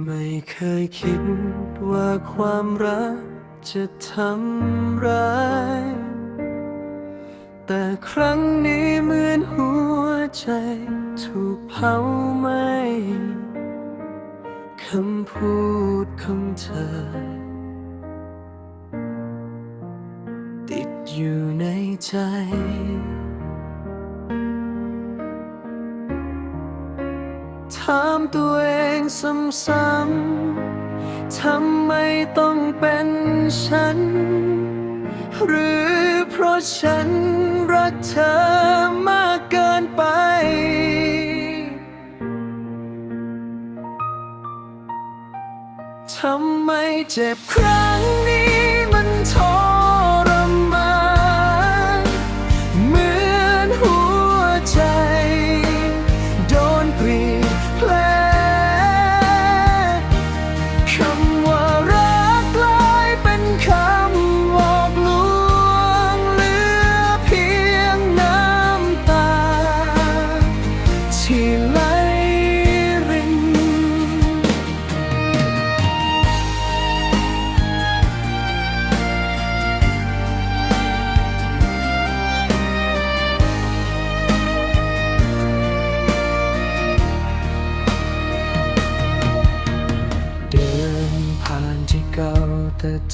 ไม่เคยคิดว่าความรักจะทำร้าย แต่ครั้งนี้เหมือนหัวใจถูกเผาไหมคำพูดของเธอ ติดอยู่ในใจถามตัวเอง ซ้ำๆทำไมต้องเป็นฉัน หรือเพราะฉันรักเธอมากเกินไปทำไมเจ็บครั้งนี้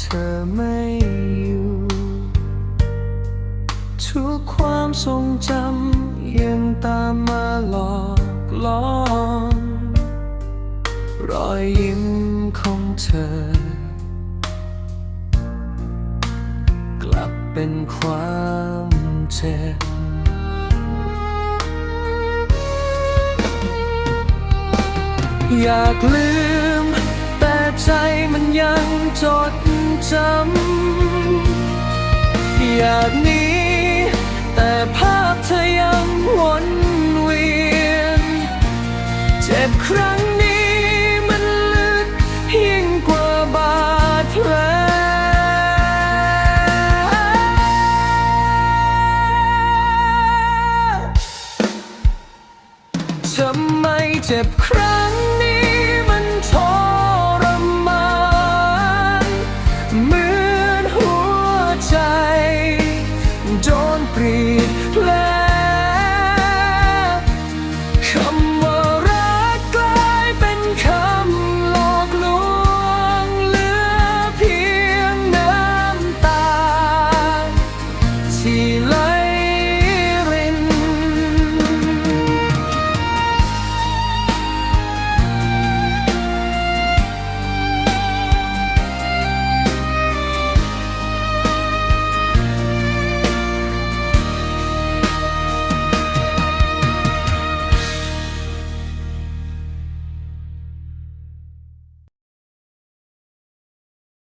ธอไม่อยู่ ทุกความทรงจำยังตามมาหลอกล้อรอยยิ้มของเธอ กลับเป็นความเจ็บอยากลืม แต่ใจมันยังจด จำอยากหนีแต่ภาพเธอยังวนเวียน เจ็บครั้งนี้มันลึกยิ่งกว่าบาดแผลทำไมเจ็บครั้ง มปรีดและ